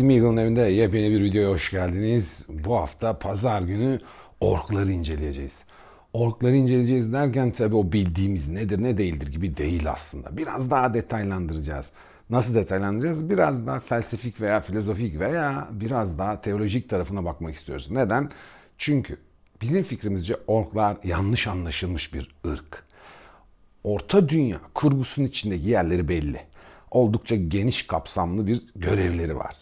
Smeagol'un evinde yepyeni bir videoya hoş geldiniz. Bu hafta pazar günü orkları inceleyeceğiz. Orkları inceleyeceğiz derken tabii o bildiğimiz nedir ne değildir gibi değil aslında. Biraz daha detaylandıracağız. Nasıl detaylandıracağız? Biraz daha felsefik veya filozofik veya biraz daha teolojik tarafına bakmak istiyoruz. Neden? Çünkü bizim fikrimizce orklar yanlış anlaşılmış bir ırk. Orta Dünya kurgusunun içindeki yerleri belli. Oldukça geniş kapsamlı bir görevleri var.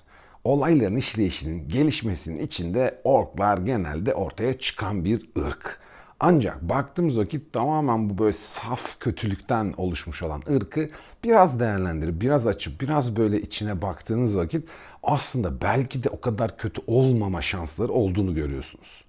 Olayların işleyişinin, gelişmesinin içinde orklar genelde ortaya çıkan bir ırk. Ancak baktığımız vakit tamamen bu böyle saf kötülükten oluşmuş olan ırkı biraz değerlendirip, biraz açıp, biraz böyle içine baktığınız vakit aslında belki de o kadar kötü olmama şansları olduğunu görüyorsunuz.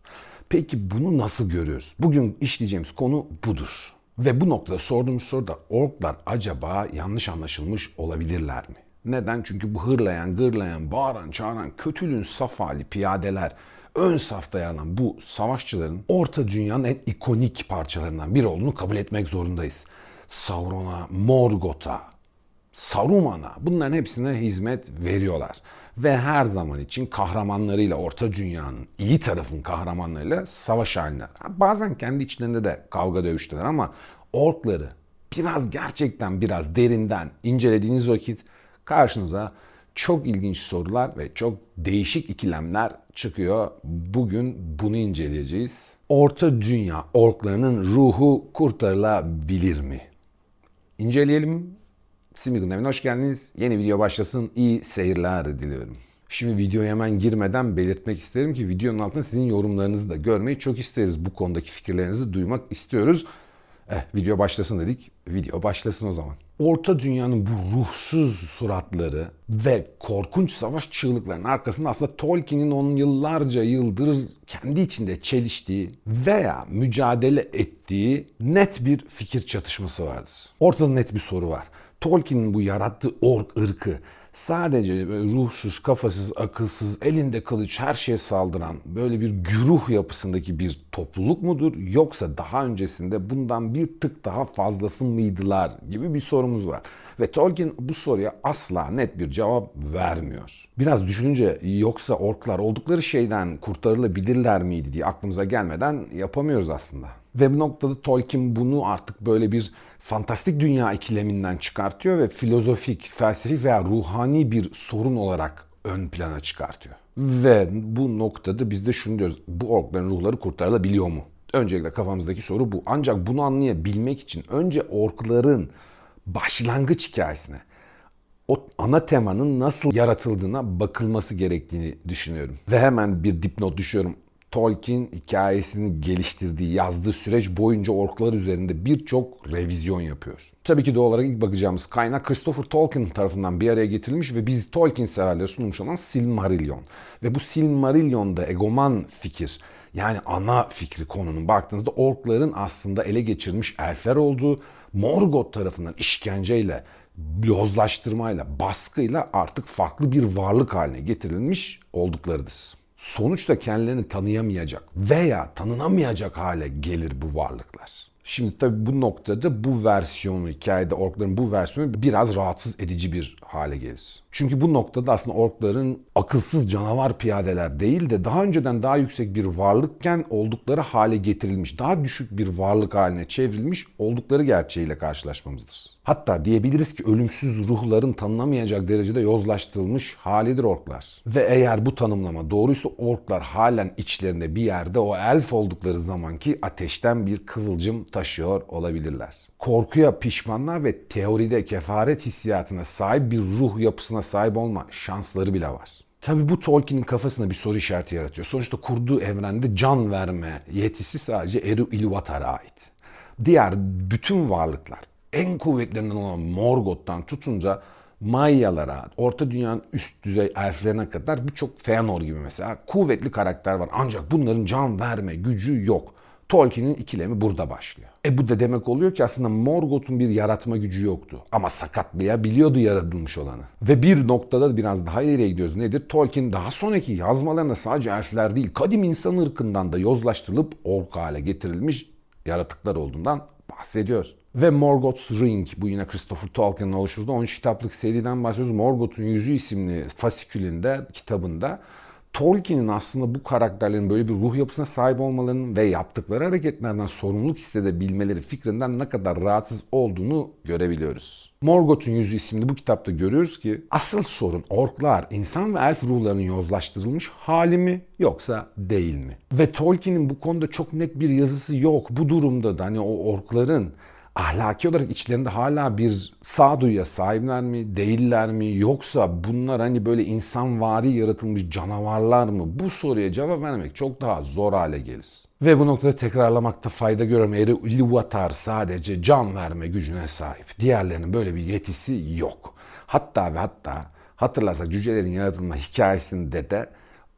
Peki bunu nasıl görüyoruz? Bugün işleyeceğimiz konu budur. Ve bu noktada sorduğumuz soru da orklar acaba yanlış anlaşılmış olabilirler mi? Neden? Çünkü bu hırlayan, gırlayan, bağıran, çağıran, kötülüğün saf hali piyadeler, ön safta yer alan bu savaşçıların Orta Dünya'nın en ikonik parçalarından biri olduğunu kabul etmek zorundayız. Sauron'a, Morgoth'a, Saruman'a bunların hepsine hizmet veriyorlar. Ve her zaman için kahramanlarıyla Orta Dünya'nın iyi tarafın kahramanlarıyla savaş halinde. Bazen kendi içlerinde de kavga dövüşteler ama orkları biraz gerçekten biraz derinden incelediğiniz vakit karşınıza çok ilginç sorular ve çok değişik ikilemler çıkıyor. Bugün bunu inceleyeceğiz. Orta Dünya orklarının ruhu kurtarılabilir mi? İnceleyelim. Smeagol'un evine hoş geldiniz. Yeni video başlasın. İyi seyirler diliyorum. Şimdi videoya hemen girmeden belirtmek isterim ki videonun altında sizin yorumlarınızı da görmeyi çok isteriz. Bu konudaki fikirlerinizi duymak istiyoruz. Eh, video başlasın dedik. Video başlasın o zaman. Orta Dünya'nın bu ruhsuz suratları ve korkunç savaş çığlıklarının arkasında aslında Tolkien'in onun yıllarca yıldır kendi içinde çeliştiği veya mücadele ettiği net bir fikir çatışması vardır. Ortada net bir soru var. Tolkien'in bu yarattığı ork ırkı sadece ruhsuz, kafasız, akılsız, elinde kılıç her şeye saldıran böyle bir güruh yapısındaki bir topluluk mudur? Yoksa daha öncesinde bundan bir tık daha fazlası mıydılar gibi bir sorumuz var. Ve Tolkien bu soruya asla net bir cevap vermiyor. Biraz düşününce yoksa orklar oldukları şeyden kurtarılabilirler miydi diye aklımıza gelmeden yapamıyoruz aslında. Ve bu noktada Tolkien bunu artık böyle bir fantastik dünya ikileminden çıkartıyor ve filozofik, felsefik veya ruhani bir sorun olarak ön plana çıkartıyor. Ve bu noktada biz de şunu diyoruz. Bu orkların ruhları kurtarılabiliyor mu? Öncelikle kafamızdaki soru bu. Ancak bunu anlayabilmek için önce orkların başlangıç hikayesine, o ana temanın nasıl yaratıldığına bakılması gerektiğini düşünüyorum. Ve hemen bir dipnot düşüyorum. Tolkien hikayesini geliştirdiği, yazdığı süreç boyunca orklar üzerinde birçok revizyon yapıyor. Tabii ki doğal olarak ilk bakacağımız kaynak Christopher Tolkien tarafından bir araya getirilmiş ve biz Tolkien severlere sunulmuş olan Silmarillion. Ve bu Silmarillion'da egoman fikir, yani ana fikri konunun baktığınızda orkların aslında ele geçirmiş elfler olduğu, Morgoth tarafından işkenceyle, yozlaştırmayla, baskıyla artık farklı bir varlık haline getirilmiş olduklarıdır sonuçta kendilerini tanıyamayacak veya tanınamayacak hale gelir bu varlıklar. Şimdi tabii bu noktada bu versiyonu, hikayede orkların bu versiyonu biraz rahatsız edici bir hale gelir. Çünkü bu noktada aslında orkların akılsız canavar piyadeler değil de daha önceden daha yüksek bir varlıkken oldukları hale getirilmiş, daha düşük bir varlık haline çevrilmiş oldukları gerçeğiyle karşılaşmamızdır. Hatta diyebiliriz ki ölümsüz ruhların tanınamayacak derecede yozlaştırılmış halidir orklar. Ve eğer bu tanımlama doğruysa orklar halen içlerinde bir yerde o elf oldukları zamanki ateşten bir kıvılcım taşıyor olabilirler. Korkuya, pişmanlığa ve teoride kefaret hissiyatına sahip bir ruh yapısına sahip olma şansları bile var. Tabi bu Tolkien'in kafasına bir soru işareti yaratıyor. Sonuçta kurduğu evrende can verme yetisi sadece Eru Ilúvatar'a ait. Diğer bütün varlıklar en kuvvetlerinden olan Morgoth'tan tutunca Mayalara, Orta Dünya'nın üst düzey elflerine kadar birçok Feanor gibi mesela kuvvetli karakter var. Ancak bunların can verme gücü yok. Tolkien'in ikilemi burada başlıyor. E bu da demek oluyor ki aslında Morgoth'un bir yaratma gücü yoktu. Ama sakatlayabiliyordu yaratılmış olanı. Ve bir noktada biraz daha ileriye gidiyoruz. Nedir? Tolkien daha sonraki yazmalarında sadece elfler değil, kadim insan ırkından da yozlaştırılıp ork hale getirilmiş yaratıklar olduğundan bahsediyor. Ve Morgoth's Ring bu yine Christopher Tolkien'in oluşturduğu 13 kitaplık seriden bahsediyoruz. Morgoth'un Yüzü isimli fasikülünde, kitabında Tolkien'in aslında bu karakterlerin böyle bir ruh yapısına sahip olmalarının ve yaptıkları hareketlerden sorumluluk hissedebilmeleri fikrinden ne kadar rahatsız olduğunu görebiliyoruz. Morgoth'un Yüzü isimli bu kitapta görüyoruz ki asıl sorun orklar insan ve elf ruhlarının yozlaştırılmış hali mi yoksa değil mi? Ve Tolkien'in bu konuda çok net bir yazısı yok. Bu durumda da hani o orkların ahlaki olarak içlerinde hala bir sağduyuya sahipler mi, değiller mi? Yoksa bunlar hani böyle insanvari yaratılmış canavarlar mı? Bu soruya cevap vermek çok daha zor hale gelir. Ve bu noktada tekrarlamakta fayda görüyorum. Eri Ilúvatar sadece can verme gücüne sahip. Diğerlerinin böyle bir yetisi yok. Hatta ve hatta hatırlarsak cücelerin yaratılma hikayesinde de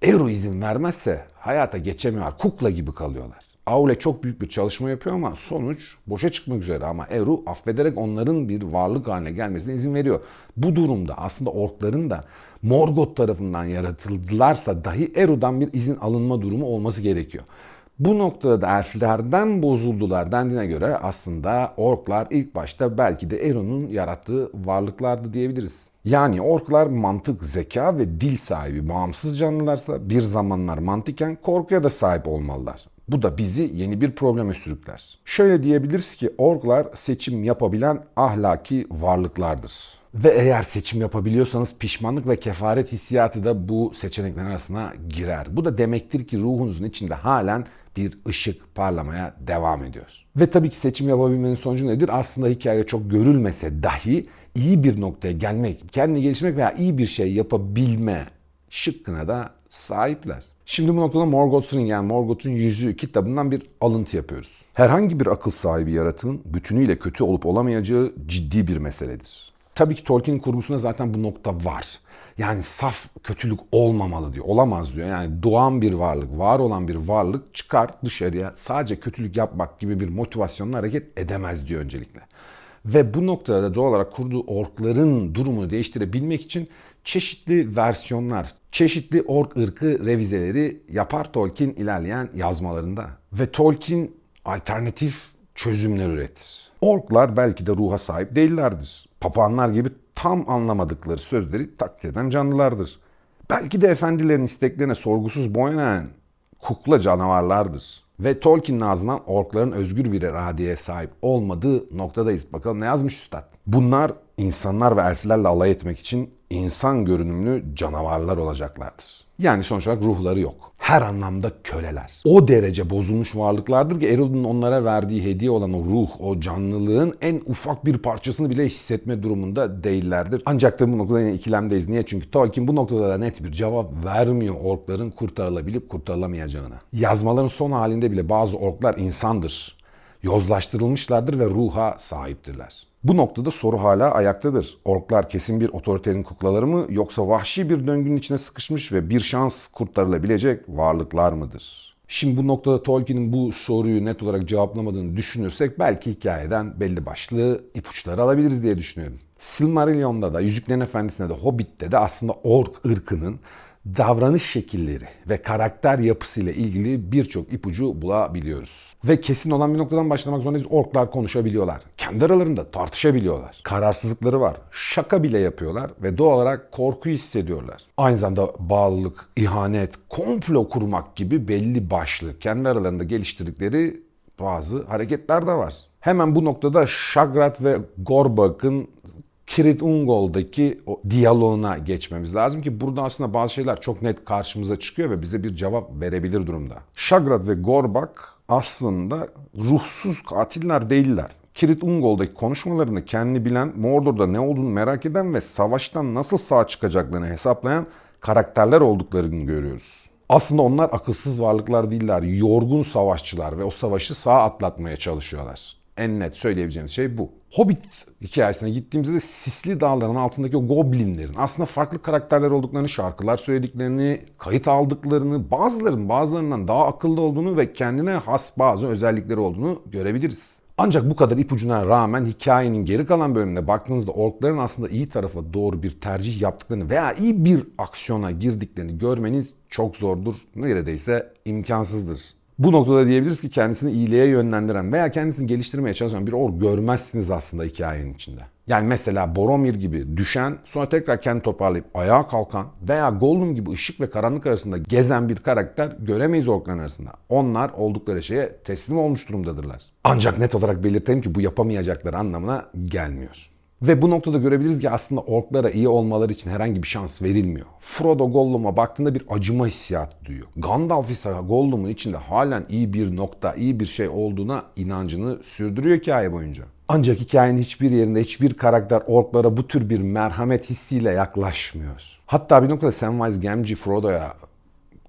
Eru izin vermezse hayata geçemiyorlar. Kukla gibi kalıyorlar. Aule çok büyük bir çalışma yapıyor ama sonuç boşa çıkmak üzere ama Eru affederek onların bir varlık haline gelmesine izin veriyor. Bu durumda aslında orkların da Morgoth tarafından yaratıldılarsa dahi Eru'dan bir izin alınma durumu olması gerekiyor. Bu noktada da elflerden bozuldular dendiğine göre aslında orklar ilk başta belki de Eru'nun yarattığı varlıklardı diyebiliriz. Yani orklar mantık, zeka ve dil sahibi bağımsız canlılarsa bir zamanlar mantıken korkuya da sahip olmalılar. Bu da bizi yeni bir probleme sürükler. Şöyle diyebiliriz ki orklar seçim yapabilen ahlaki varlıklardır. Ve eğer seçim yapabiliyorsanız pişmanlık ve kefaret hissiyatı da bu seçeneklerin arasına girer. Bu da demektir ki ruhunuzun içinde halen bir ışık parlamaya devam ediyor. Ve tabii ki seçim yapabilmenin sonucu nedir? Aslında hikayede çok görülmese dahi iyi bir noktaya gelmek, kendini geliştirmek veya iyi bir şey yapabilme şıkkına da sahipler. Şimdi bu noktada Morgoth's Ring yani Morgoth'un Yüzüğü kitabından bir alıntı yapıyoruz. Herhangi bir akıl sahibi yaratığın bütünüyle kötü olup olamayacağı ciddi bir meseledir. Tabii ki Tolkien'in kurgusunda zaten bu nokta var. Yani saf kötülük olmamalı diyor. Olamaz diyor. Yani doğan bir varlık, var olan bir varlık çıkar dışarıya sadece kötülük yapmak gibi bir motivasyonla hareket edemez diyor öncelikle. Ve bu noktada da doğal olarak kurduğu orkların durumunu değiştirebilmek için çeşitli versiyonlar, çeşitli ork ırkı revizeleri yapar Tolkien ilerleyen yazmalarında. Ve Tolkien alternatif çözümler üretir. Orklar belki de ruha sahip değillerdir. Papağanlar gibi tam anlamadıkları sözleri taklit eden canlılardır. Belki de efendilerin isteklerine sorgusuz boyun eğen kukla canavarlardır. Ve Tolkien'in ağzından orkların özgür bir iradeye sahip olmadığı noktadayız. Bakalım ne yazmış üstad? Bunlar insanlar ve elflerle alay etmek için insan görünümlü canavarlar olacaklardır. Yani sonuç olarak ruhları yok. Her anlamda köleler. O derece bozulmuş varlıklardır ki Erod'un onlara verdiği hediye olan o ruh, o canlılığın en ufak bir parçasını bile hissetme durumunda değillerdir. Ancak da bu noktada yine ikilemdeyiz. Niye? Çünkü Tolkien bu noktada da net bir cevap vermiyor orkların kurtarılabilip kurtarılamayacağına. Yazmaların son halinde bile bazı orklar insandır. Yozlaştırılmışlardır ve ruha sahiptirler. Bu noktada soru hala ayaktadır. Orklar kesin bir otoritenin kuklaları mı yoksa vahşi bir döngünün içine sıkışmış ve bir şans kurtarılabilecek varlıklar mıdır? Şimdi bu noktada Tolkien'in bu soruyu net olarak cevaplamadığını düşünürsek belki hikayeden belli başlı ipuçları alabiliriz diye düşünüyorum. Silmarillion'da da, Yüzüklerin Efendisi'nde de, Hobbit'te de aslında ork ırkının davranış şekilleri ve karakter yapısıyla ilgili birçok ipucu bulabiliyoruz. Ve kesin olan bir noktadan başlamak zorundayız. Orklar konuşabiliyorlar. Kendi aralarında tartışabiliyorlar. Kararsızlıkları var. Şaka bile yapıyorlar ve doğal olarak korku hissediyorlar. Aynı zamanda bağlılık, ihanet, komplo kurmak gibi belli başlı kendi aralarında geliştirdikleri bazı hareketler de var. Hemen bu noktada Shagrat ve Gorbak'ın Kirit Ungol'daki o diyaloğuna geçmemiz lazım ki burada aslında bazı şeyler çok net karşımıza çıkıyor ve bize bir cevap verebilir durumda. Shagrat ve Gorbak aslında ruhsuz katiller değiller. Kirit Ungol'daki konuşmalarını kendi bilen, Mordor'da ne olduğunu merak eden ve savaştan nasıl sağ çıkacaklarını hesaplayan karakterler olduklarını görüyoruz. Aslında onlar akılsız varlıklar değiller, yorgun savaşçılar ve o savaşı sağ atlatmaya çalışıyorlar. En net söyleyebileceğimiz şey bu. Hobbit hikayesine gittiğimizde de Sisli Dağların altındaki o goblinlerin aslında farklı karakterler olduklarını, şarkılar söylediklerini, kayıt aldıklarını, bazılarının bazılarından daha akıllı olduğunu ve kendine has bazı özellikleri olduğunu görebiliriz. Ancak bu kadar ipucuna rağmen hikayenin geri kalan bölümünde baktığınızda orkların aslında iyi tarafa doğru bir tercih yaptıklarını veya iyi bir aksiyona girdiklerini görmeniz çok zordur. Neredeyse imkansızdır. Bu noktada diyebiliriz ki kendisini iyiliğe yönlendiren veya kendisini geliştirmeye çalışan bir ork görmezsiniz aslında hikayenin içinde. Yani mesela Boromir gibi düşen sonra tekrar kendi toparlayıp ayağa kalkan veya Gollum gibi ışık ve karanlık arasında gezen bir karakter göremeyiz orkların arasında. Onlar oldukları şeye teslim olmuş durumdadırlar. Ancak net olarak belirtelim ki bu yapamayacakları anlamına gelmiyor. Ve bu noktada görebiliriz ki aslında orklara iyi olmaları için herhangi bir şans verilmiyor. Frodo Gollum'a baktığında bir acıma hissiyatı duyuyor. Gandalf ise Gollum'un içinde halen iyi bir nokta, iyi bir şey olduğuna inancını sürdürüyor hikaye boyunca. Ancak hikayenin hiçbir yerinde hiçbir karakter orklara bu tür bir merhamet hissiyle yaklaşmıyor. Hatta bir noktada Samwise Gamgee Frodo'ya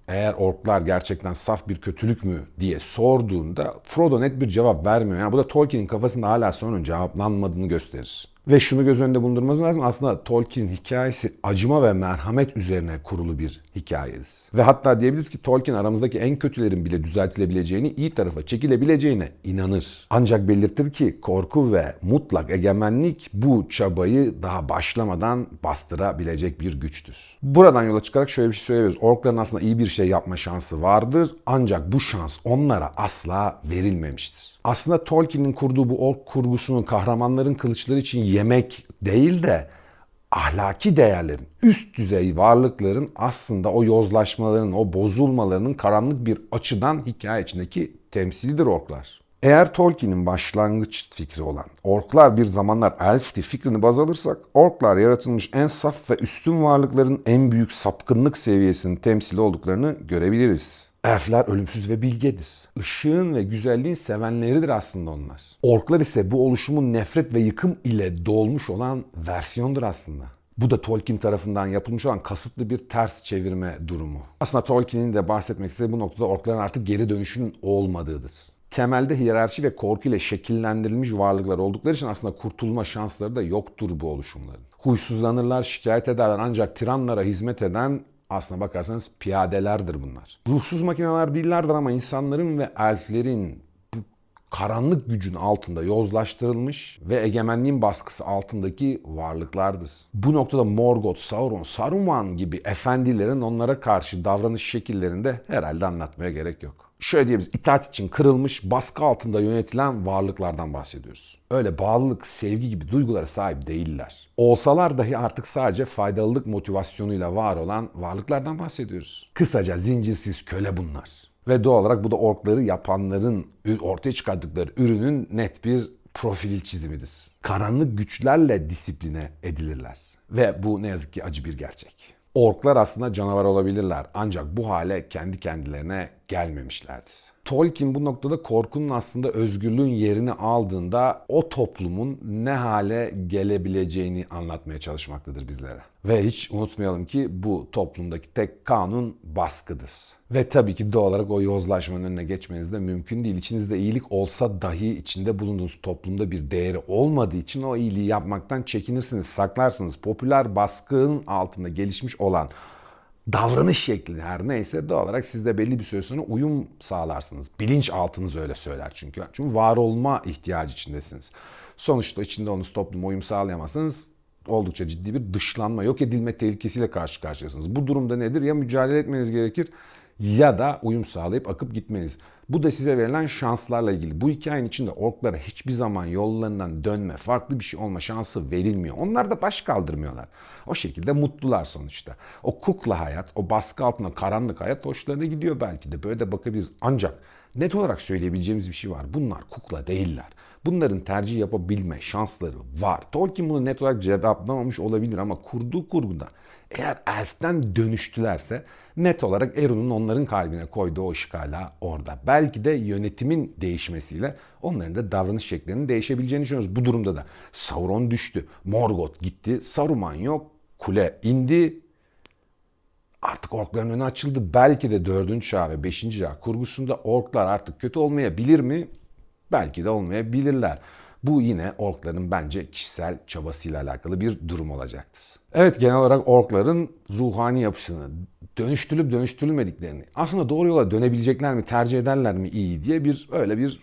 eğer orklar gerçekten saf bir kötülük mü diye sorduğunda Frodo net bir cevap vermiyor. Yani bu da Tolkien'in kafasında hala sorunun cevaplanmadığını gösterir. Ve şunu göz önünde bulundurmamız lazım. Aslında Tolkien'in hikayesi acıma ve merhamet üzerine kurulu bir hikayedir. Ve hatta diyebiliriz ki Tolkien aramızdaki en kötülerin bile düzeltilebileceğini, iyi tarafa çekilebileceğine inanır. Ancak belirtir ki korku ve mutlak egemenlik bu çabayı daha başlamadan bastırabilecek bir güçtür. Buradan yola çıkarak şöyle bir şey söyleyebiliriz. Orkların aslında iyi bir şey yapma şansı vardır. Ancak bu şans onlara asla verilmemiştir. Aslında Tolkien'in kurduğu bu ork kurgusunu kahramanların kılıçları için yemek değil de ahlaki değerlerin, üst düzey varlıkların aslında o yozlaşmaların, o bozulmalarının karanlık bir açıdan hikaye içindeki temsilidir orklar. Eğer Tolkien'in başlangıç fikri olan orklar bir zamanlar elfti fikrini baz alırsak, orklar yaratılmış en saf ve üstün varlıkların en büyük sapkınlık seviyesinin temsili olduklarını görebiliriz. Elfler ölümsüz ve bilgedir. Işığın ve güzelliğin sevenleridir aslında onlar. Orklar ise bu oluşumun nefret ve yıkım ile dolmuş olan versiyondur aslında. Bu da Tolkien tarafından yapılmış olan kasıtlı bir ters çevirme durumu. Aslında Tolkien'in de bahsetmek istediği bu noktada orkların artık geri dönüşünün olmadığıdır. Temelde hiyerarşi ve korku ile şekillendirilmiş varlıklar oldukları için aslında kurtulma şansları da yoktur bu oluşumların. Huysuzlanırlar, şikayet ederler ancak tiranlara hizmet eden aslına bakarsanız piyadelerdir bunlar. Ruhsuz makineler değillerdir ama insanların ve elflerin bu karanlık gücün altında yozlaştırılmış ve egemenliğin baskısı altındaki varlıklardır. Bu noktada Morgoth, Sauron, Saruman gibi efendilerin onlara karşı davranış şekillerinde herhalde anlatmaya gerek yok. Şöyle diyebiliriz, itaat için kırılmış, baskı altında yönetilen varlıklardan bahsediyoruz. Öyle bağlılık, sevgi gibi duygulara sahip değiller. Olsalar dahi artık sadece faydalılık motivasyonuyla var olan varlıklardan bahsediyoruz. Kısaca zincirsiz köle bunlar. Ve doğal olarak bu da orkları yapanların ortaya çıkardıkları ürünün net bir profil çizimidir. Karanlık güçlerle disipline edilirler. Ve bu ne yazık ki acı bir gerçek. Orklar aslında canavar olabilirler ancak bu hale kendi kendilerine gelmemişlerdir. Tolkien bu noktada korkunun aslında özgürlüğün yerini aldığında o toplumun ne hale gelebileceğini anlatmaya çalışmaktadır bizlere. Ve hiç unutmayalım ki bu toplumdaki tek kanun baskıdır. Ve tabii ki doğal olarak o yozlaşmanın önüne geçmeniz de mümkün değil. İçinizde iyilik olsa dahi içinde bulunduğunuz toplumda bir değeri olmadığı için o iyiliği yapmaktan çekinirsiniz, saklarsınız. Popüler baskının altında gelişmiş olan davranış şekli her neyse doğal olarak siz de belli bir süre sonra uyum sağlarsınız. Bilinç altınız öyle söyler çünkü. Çünkü var olma ihtiyacı içindesiniz. Sonuçta içinde olduğunuz topluma uyum sağlayamazsanız oldukça ciddi bir dışlanma, yok edilme tehlikesiyle karşı karşıyasınız. Bu durumda nedir? Ya mücadele etmeniz gerekir ya da uyum sağlayıp akıp gitmeniz. Bu da size verilen şanslarla ilgili. Bu hikayenin içinde orklara hiçbir zaman yollarından dönme, farklı bir şey olma şansı verilmiyor. Onlar da baş kaldırmıyorlar. O şekilde mutlular sonuçta. O kukla hayat, o baskı altında karanlık hayat hoşlarına gidiyor belki de. Böyle de bakabiliriz. Ancak net olarak söyleyebileceğimiz bir şey var. Bunlar kukla değiller. Bunların tercih yapabilme şansları var. Tolkien bunu net olarak cevaplamamış olabilir ama kurduğu kurguda eğer elften dönüştülerse net olarak Eru'nun onların kalbine koyduğu o ışık hala orada. Belki de yönetimin değişmesiyle onların da davranış şeklerinin değişebileceğini düşünüyoruz. Bu durumda da Sauron düştü, Morgoth gitti, Saruman yok, kule indi, artık orkların önü açıldı. Belki de 4. çağ ve 5. çağ kurgusunda orklar artık kötü olmayabilir mi? Belki de olmayabilirler. Bu yine orkların bence kişisel çabasıyla alakalı bir durum olacaktır. Evet genel olarak orkların ruhani yapısını, dönüştürülüp dönüştürülmediklerini, aslında doğru yola dönebilecekler mi, tercih ederler mi iyi diye bir öyle bir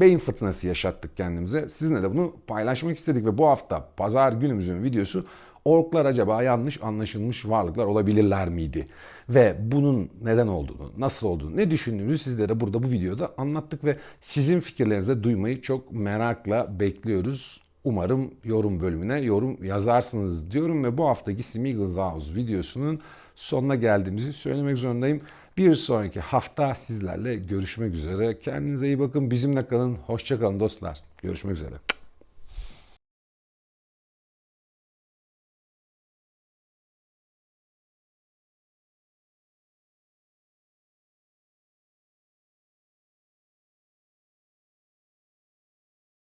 beyin fırtınası yaşattık kendimize. Sizinle de bunu paylaşmak istedik ve bu hafta pazar günümüzün videosu Orklar acaba yanlış anlaşılmış varlıklar olabilirler miydi? Ve bunun neden olduğunu, nasıl olduğunu, ne düşündüğümüzü sizlere burada bu videoda anlattık ve sizin fikirlerinizi de duymayı çok merakla bekliyoruz. Umarım yorum bölümüne yorum yazarsınız diyorum ve bu haftaki Smeagol's House videosunun sonuna geldiğimizi söylemek zorundayım. Bir sonraki hafta sizlerle görüşmek üzere. Kendinize iyi bakın. Bizimle kalın. Hoşça kalın dostlar. Görüşmek üzere.